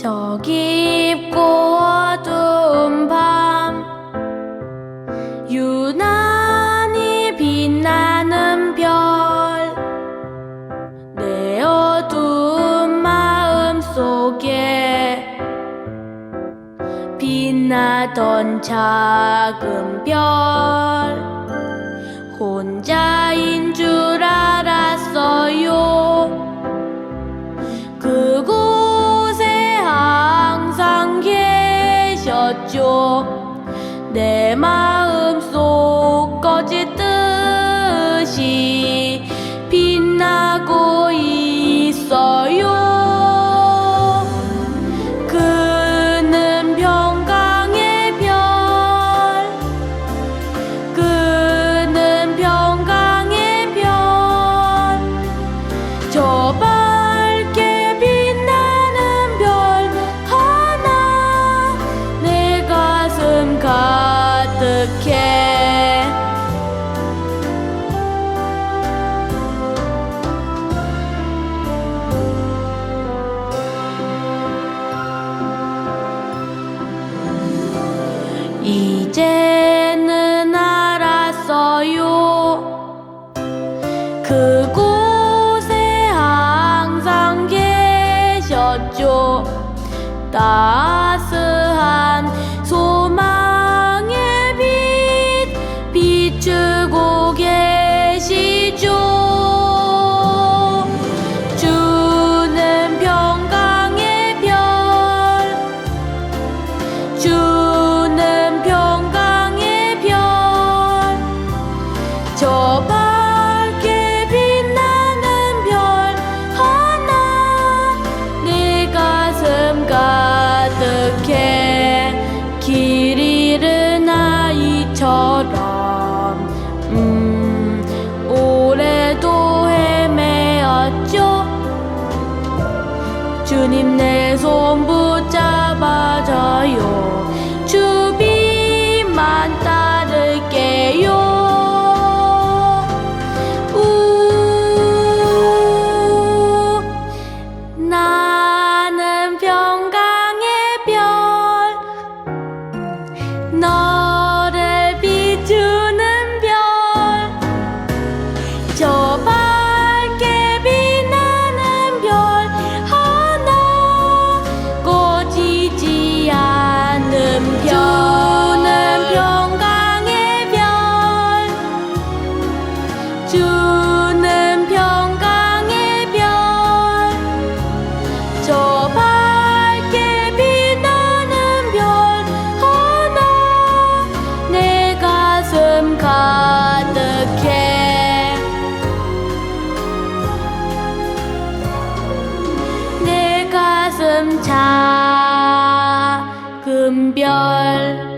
저 깊고 어두운 밤 유난히 빛나는 별 내 어두운 마음 속에 빛나던 작은 별 혼자인 줄 알았어요 가득해. 이제는 알았어요. 그곳에 항상 계셨죠. 따 저 밝게 빛나는 별 하나 내 가슴 가득해 길 잃은 아이처럼. 음 오래도 헤매었죠? 주님 내 손 붙잡아줘요. 주 너를 비추는 별 저 밝게 빛나는 별 하나 꺼지지 않는 별 내 가슴 작은 별